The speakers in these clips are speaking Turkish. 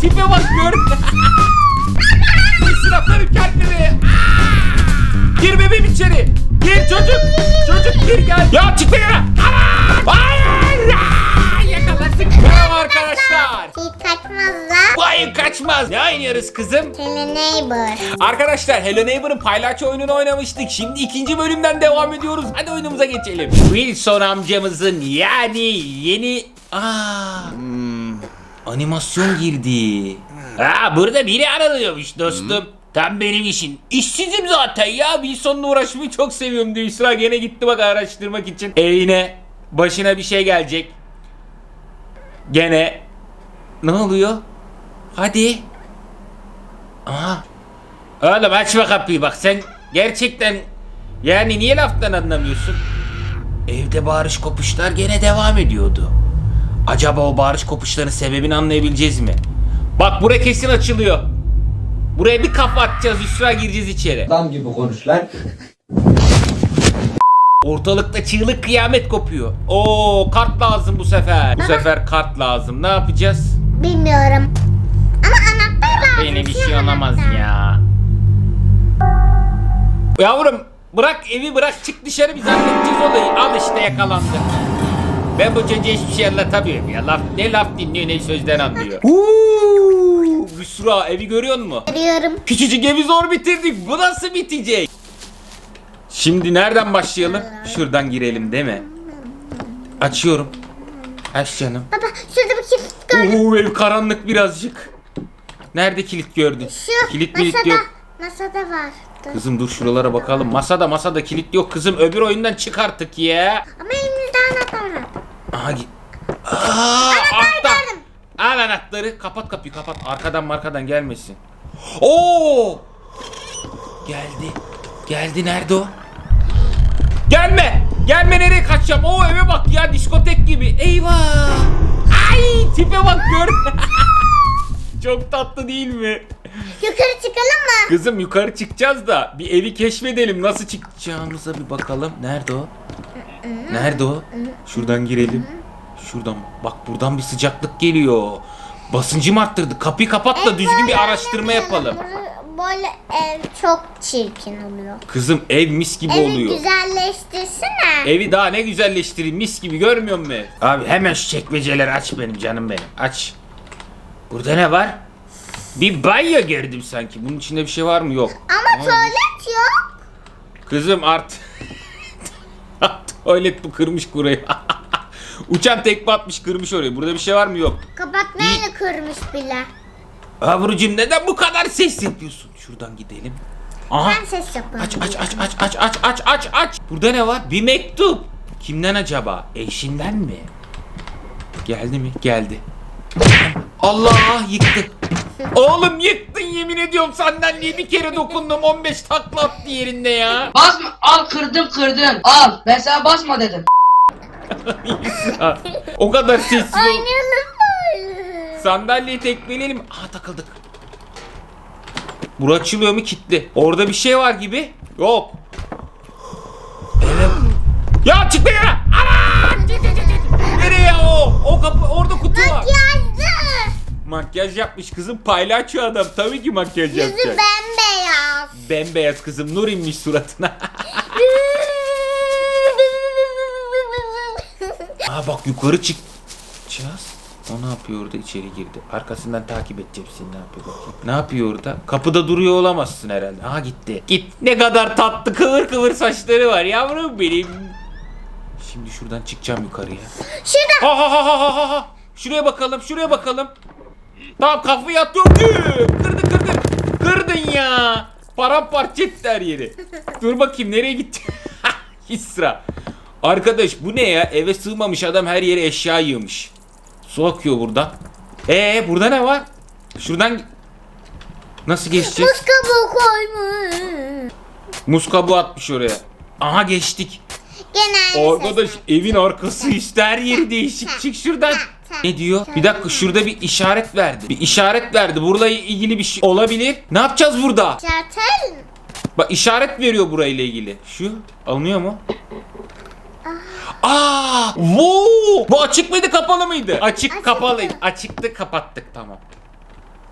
tipe bak gör. Kesin atarım kendimi. Aa! Gir bebeğim içeri. Gir çocuk. Çocuk gir gel. Ya çık dışarı. Ana! Hayır. Aa! Yakalasın. Merhaba arkadaşlar. Hiç kaçmaz la. Bu ayın kaçmaz. Ne oynuyoruz kızım? Hello neighbor. Arkadaşlar Hello Neighbor'ın paylaş oyununu oynamıştık. Şimdi ikinci bölümden devam ediyoruz. Hadi oyunumuza geçelim. Wilson amcamızın yani yeni... Aa, hmm, animasyon girdi. Aa, burada biri aranıyormuş dostum. Tam benim işim. İşsizim zaten ya. Wilson'la uğraşmayı çok seviyorum diyor. Sıra gene gitti bak araştırmak için. Evine başına bir şey gelecek. Gene ne oluyor? Hadi. Aha. Oğlum açma kapıyı bak sen gerçekten yani niye laftan anlamıyorsun? Evde bağırış kopuşlar gene devam ediyordu. Acaba o bağırış kopuşların sebebini anlayabileceğiz mi? Bak buraya kesin açılıyor. Buraya bir kafa atacağız üstüne gireceğiz içeri. Adam gibi konuş lan. Ortalıkta çığlık kıyamet kopuyor. Oo kart lazım bu sefer. Bu sefer kart lazım. Ne yapacağız? Bilmiyorum. Ama anahtar lazım. Benim bir şey olamaz ya. Yavrum bırak evi bırak çık dışarı biz halledeceğiz olayı. Al işte yakalandı. Ben bu çocuğa hiçbir şey anlatamıyorum ya. Laf, ne laf dinliyor ne sözden anlıyor. Uuu Büşra evi görüyor musun? Arıyorum. Küçücük evi zor bitirdik. Bu nasıl bitecek? Şimdi nereden başlayalım? Şuradan girelim değil mi? Açıyorum. Aç canım. Baba şurada bir kilit gördüm. Oo ev karanlık birazcık. Nerede kilit gördün? Şu kilit masada. yok. Masada var. Kızım dur şuralara bakalım. Masada masada kilit yok kızım. Öbür oyundan çık artık ya. Ama. Aha git. Aa, gördüm. Al anahtarı. Kapat kapıyı kapat. Arkadan markadan gelmesin. Oo! Geldi. Geldi nerede o? Gelme. Gelme nereye kaçacağım? Oo eve bak ya diskotek gibi. Eyvah. Ay tipe bak gör. Çok tatlı değil mi? Yukarı çıkalım mı? Kızım yukarı çıkacağız da bir evi keşfedelim. Nasıl çıkacağımıza bir bakalım. Nerede o? Nerede o? Şuradan girelim. Şuradan. Bak buradan bir sıcaklık geliyor. Basıncım arttırdı. Kapıyı kapat da düzgün bir araştırma yapalım. Böyle ev çok çirkin oluyor. Kızım ev mis gibi Evi oluyor. güzelleştirsene. Evi daha ne güzelleştireyim mis gibi görmüyor musun? Abi hemen şu çekmeceleri aç benim canım benim. Aç. Burada ne var? Bir banyo gördüm sanki. Bunun içinde bir şey var mı? Yok. Ama tuvalet yok. Kızım art. Tuvalet bu kırmış burayı. Uçan tekme atmış kırmış orayı. Burada bir şey var mı? Yok. Kapatmayla kırmış bile. Avrucum neden bu kadar ses yapıyorsun? Şuradan gidelim. Aha. Ben ses yapıyorum. Aç aç aç aç aç aç aç aç aç. Burada ne var? Bir mektup. Kimden acaba? Eşinden mi? Geldi mi? Geldi. Allah yıktı. Oğlum yıktın yemin ediyorum sandalyeyi bir kere dokundum 15 takla attı yerinde ya. Basma al kırdım kırdım al ben sana basma dedim. İsa, o kadar sessiz ol. Oynayalım. Sandalyeyi tekmeleyelim. Aha takıldık. Bura açılıyor mu kilitli. Orada bir şey var gibi. Yok. Evet. Ya çık be ya. Ana! Çık, çık, çık, çık. Nereye o? O kapı. Yazdı. Makyaj yapmış kızım paylaşıyor adam. Tabii ki makyaj Yüzü yapacak. bembeyaz. Bembeyaz kızım nur inmiş suratına. Aa bak yukarı çıkacağız. O ne yapıyor orada içeri girdi. Arkasından takip edeceğim seni ne yapıyor bakayım. Ne yapıyor orada? Kapıda duruyor olamazsın herhalde. Aha gitti. Git. Ne kadar tatlı kıvır kıvır saçları var yavrum benim. Şimdi şuradan çıkacağım yukarıya. Şurada. Ha ha ha ha ha ha. Şuraya bakalım, şuraya bakalım. Tamam kafayı atıyorum. Üh! Kırdın kırdın. Kırdın ya. Paramparça etti her yeri. Dur bakayım nereye gitti? İsra. Arkadaş bu ne ya? Eve sığmamış adam her yere eşya yığmış. Su akıyor buradan. Ee burada ne var? Şuradan Nasıl geçeceğiz? Buz kabuğu koymuş. Muz kabuğu atmış oraya. Aha geçtik. Gene aynı Arkadaş evin arkası işte her yeri değişik. Çık şuradan. Ne diyor? Bir dakika şurada bir işaret verdi. Bir işaret verdi. Burayla ilgili bir şey olabilir. Ne yapacağız burada? Çartel. Bak işaret veriyor burayla ilgili. Şu alınıyor mu? Aa! Wow! Bu açık mıydı kapalı mıydı? Açık Açıktı. kapalıydı. Açıktı kapattık tamam.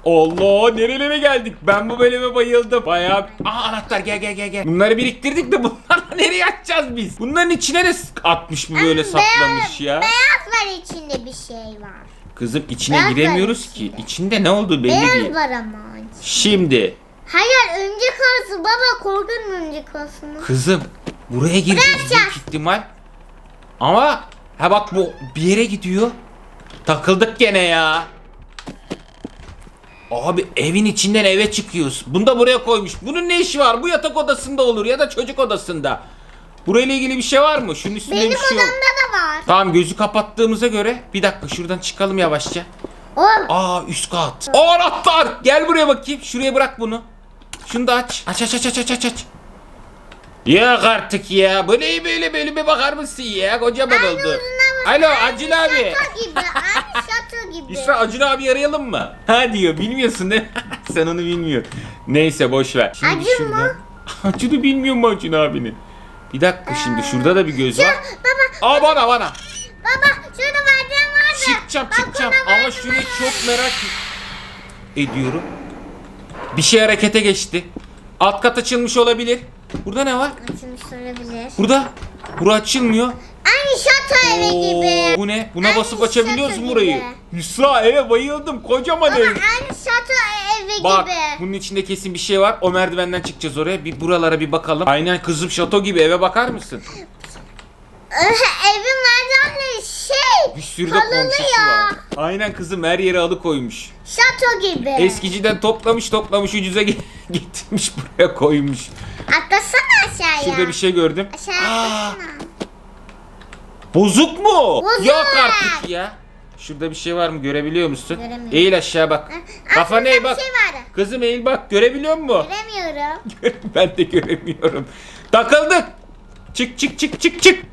Allah nerelere geldik? Ben bu bölüme bayıldım. Bayağı... Aa anahtar gel gel gel gel. Bunları biriktirdik de bunlarla nereye atacağız biz? Bunların içine de atmış bu böyle saklamış ya. Beyaz var içinde bir şey var. Kızım içine Beyaz var giremiyoruz ki. içinde. İçinde ne olduğu belli Beyaz değil. var ama. Şimdi Hayır örümcek ağası baba korkun örümcek ağasını? kızım buraya gireceğiz büyük ihtimal. Ama ha bak bu bir yere gidiyor. Takıldık gene ya. Abi evin içinden eve çıkıyoruz. Bunu da buraya koymuş. Bunun ne işi var? Bu yatak odasında olur ya da çocuk odasında. Burayla ilgili bir şey var mı? Şunun üstünde Benim bir şey yok. odamda da var. Tamam gözü kapattığımıza göre bir dakika şuradan çıkalım yavaşça. O Aa üst kat. Aa, anahtar. Gel buraya bakayım. Şuraya bırak bunu. Şunu da aç. Aç aç aç aç aç aç aç. Yok artık ya. Bu ne böyle bölüme bakar mısın ya? Kocaman oldu. Alo Acun abi. şato gibi. Aynı şato gibi. İsra Acun abi arayalım mı? Ha diyor bilmiyorsun değil mi? Sen onu bilmiyorsun. Neyse boş ver. Şimdi Acun şuradan- mu? Acun'u bilmiyor mu Acun abini? Bir dakika şimdi şurada da bir göz var. Baba, Aa bana bana. baba şurada merdiven vardı. Çıkacağım çıkacağım ama var. çok merak ediyorum. Bir şey harekete geçti. Alt kat açılmış olabilir. Burada ne var? Açılmış olabilir. Burada. Bura açılmıyor. Aynı şato evi gibi. bu ne? Buna Aynı basıp açabiliyoruz şato burayı? gibi. Hüsra eve bayıldım. Kocaman Baba ev. aynı şato evi Bak gibi. bunun içinde kesin bir şey var. O merdivenden çıkacağız oraya. Bir buralara bir bakalım. Aynen kızım şato gibi eve bakar mısın? Evin merdivenleri şey. Bir sürü de komşusu ya. var. Aynen kızım her yere alıkoymuş. Şato gibi. Eskiciden toplamış toplamış ucuza ge- getirmiş buraya koymuş. Atlasana aşağıya. Şurada bir şey gördüm. Aşağıya Aa, atlasana. bozuk mu? Bozuk. Yok artık ya. Şurada bir şey var mı görebiliyor musun? Göremiyorum. Eğil aşağı bak. Eğ bir bak. şey vardı. Kızım eğil bak görebiliyor musun? Göremiyorum. ben de göremiyorum. Takıldık. Çık çık çık çık çık.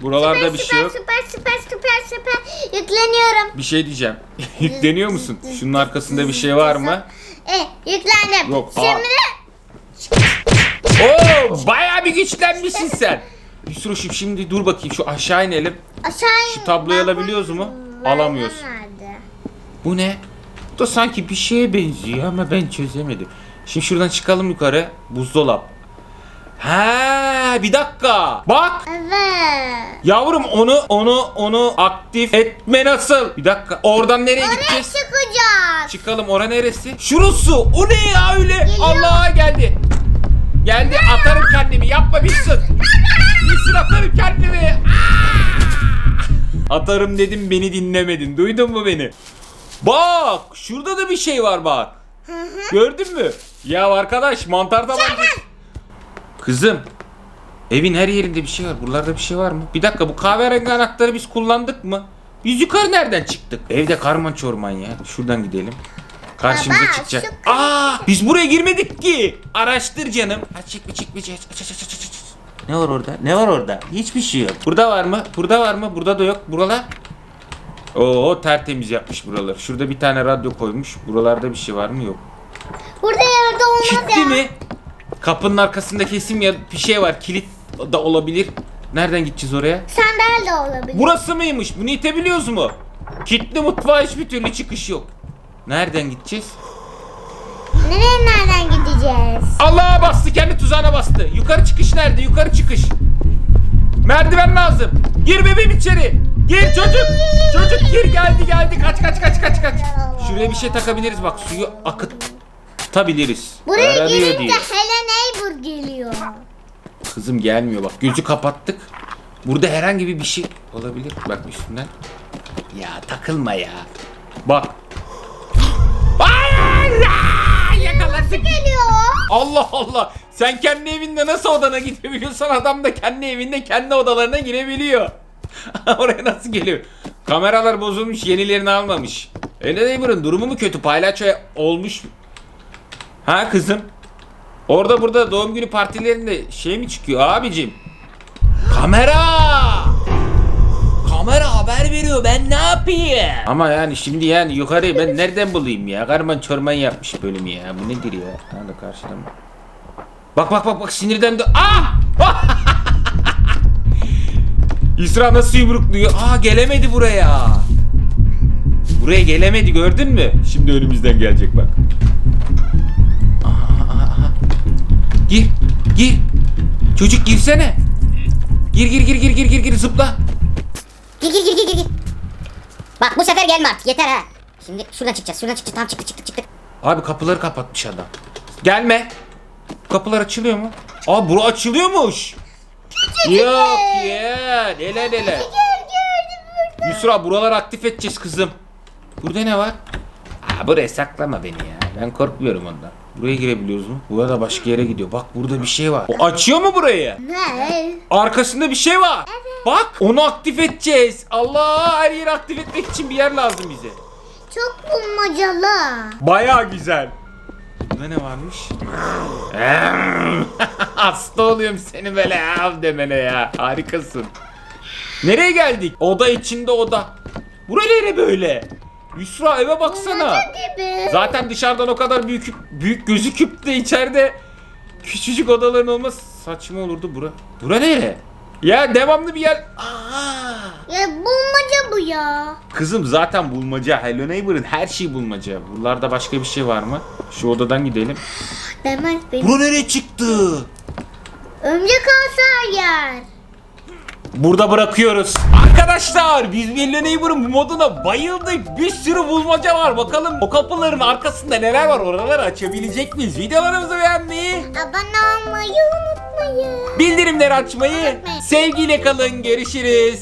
Buralarda bir şey süper, yok. süper süper süper süper yükleniyorum. Bir şey diyeceğim. Yükleniyor musun? Şunun arkasında bir şey var mı? E yüklendim. Yok, aa. Şimdi Oo, bayağı bir güçlenmişsin sen. Yusruş'um şimdi dur bakayım şu aşağı inelim. aşağı Şu tabloyu alabiliyoruz mu? Alamıyoruz. Nerede? Bu ne? Bu da sanki bir şeye benziyor ama ben çözemedim. Şimdi şuradan çıkalım yukarı. Buzdolap. Ha, bir dakika. Bak. Evet. Yavrum onu onu onu aktif etme nasıl? Bir dakika. Oradan nereye Oraya gideceğiz? çıkacağız. Çıkalım. Ora neresi? Şurası. O ne ya öyle? Geliyor. Allah'a geldi. Geldi. Atarım kendimi. Yapma Bilsin. Bilsin atarım kendimi. Aa! Atarım dedim beni dinlemedin. Duydun mu beni? Bak. Şurada da bir şey var bak. Gördün mü? Ya arkadaş mantar tabancası. Kızım. Evin her yerinde bir şey var. Buralarda bir şey var mı? Bir dakika bu kahverengi anahtarı biz kullandık mı? Biz yukarı nereden çıktık? Evde karman çorman ya. Şuradan gidelim. Karşımıza Baba, çıkacak. Aa, biz buraya girmedik ki. Araştır canım. Aç çık bir çık bir çık. Aç aç aç aç aç. Ne var orada? Ne var orada? Hiçbir şey yok. Burada var mı? Burada var mı? Burada da yok. Buralar. Oo tertemiz yapmış buraları. Şurada bir tane radyo koymuş. Buralarda bir şey var mı? Yok. Burada yerde olmaz Kilitli ya. mi? Kapının arkasında kesim ya bir şey var. Kilit da olabilir. Nereden gideceğiz oraya? Sandal de olabilir. Burası mıymış? Bunu itebiliyoruz mu? Kilitli mutfağa hiçbir türlü çıkış yok. Nereden gideceğiz? Nereye nereden gideceğiz? Allah bastı kendi tuzağına bastı. Yukarı çıkış nerede? Yukarı çıkış. Merdiven lazım. Gir bebeğim içeri. Gir çocuk. Çocuk gir geldi geldi. Kaç kaç kaç kaç kaç. Şuraya bir şey takabiliriz bak suyu akıtabiliriz. Buraya Aranıyor girince diyor. Helen Eybur geliyor. Kızım gelmiyor bak gözü kapattık. Burada herhangi bir bir şey olabilir. Bak üstünden. Ya takılma ya. Bak. Yakaladık. Geliyor. Allah Allah. Sen kendi evinde nasıl odana gidebiliyorsan adam da kendi evinde kendi odalarına girebiliyor. Oraya nasıl geliyor? Kameralar bozulmuş, yenilerini almamış. Öyle Neighbor'ın durumu mu kötü? Paylaşıyor olmuş. Ha kızım? Orada burada doğum günü partilerinde şey mi çıkıyor abicim? Kamera! Kamera haber veriyor ben ne yapayım? Ama yani şimdi yani yukarıyı ben nereden bulayım ya? Karman çorman yapmış bölümü ya. Bu nedir ya? Ha da karşıdan bak. Bak bak bak bak sinirden de... Ah! İsra nasıl yumrukluyor? Aa gelemedi buraya. Buraya gelemedi gördün mü? Şimdi önümüzden gelecek bak. Gir. Gir. Çocuk girsene. Gir gir gir gir gir gir gir zıpla. Gir gir gir gir gir. Bak bu sefer gelme artık yeter ha. Şimdi şuradan çıkacağız. Şuradan çıkacağız. Tamam çıktık çıktık çıktık. Abi kapıları kapatmış adam. Gelme. Kapılar açılıyor mu? Aa bura açılıyormuş. Yok ya. Neler neler. Yusra buraları aktif edeceğiz kızım. Burada ne var? Aa buraya saklama beni ya. Ben korkmuyorum ondan. Buraya girebiliyoruz mu? Burada başka yere gidiyor. Bak burada bir şey var. O açıyor mu burayı? Ne? Arkasında bir şey var. Bak onu aktif edeceğiz. Allah her yeri aktif etmek için bir yer lazım bize. Çok bulmacalı. Baya güzel. Burada ne varmış? Hasta oluyorum seni böyle ya demene ya. Harikasın. Nereye geldik? Oda içinde oda. Bura nere böyle? Yusra eve baksana. Gibi. Zaten dışarıdan o kadar büyük büyük gözüküp de içeride küçücük odaların olması saçma olurdu bura. Bura nere? Ya devamlı bir yer. Aa! Ya bulmaca bu ya. Kızım zaten bulmaca. Hello Neighbor'ın her şeyi bulmaca. Buralarda başka bir şey var mı? Şu odadan gidelim. Demez benim. Bura nereye çıktı? Örümcek ağası her yer. Burada bırakıyoruz. Arkadaşlar biz Hello Neighbor'ın bu moduna bayıldık. Bir sürü bulmaca var. Bakalım o kapıların arkasında neler var oraları açabilecek miyiz? Videolarımızı beğenmeyi, Abone olmayı unutmayın. bildirimleri açmayı, sevgiyle kalın. Görüşürüz.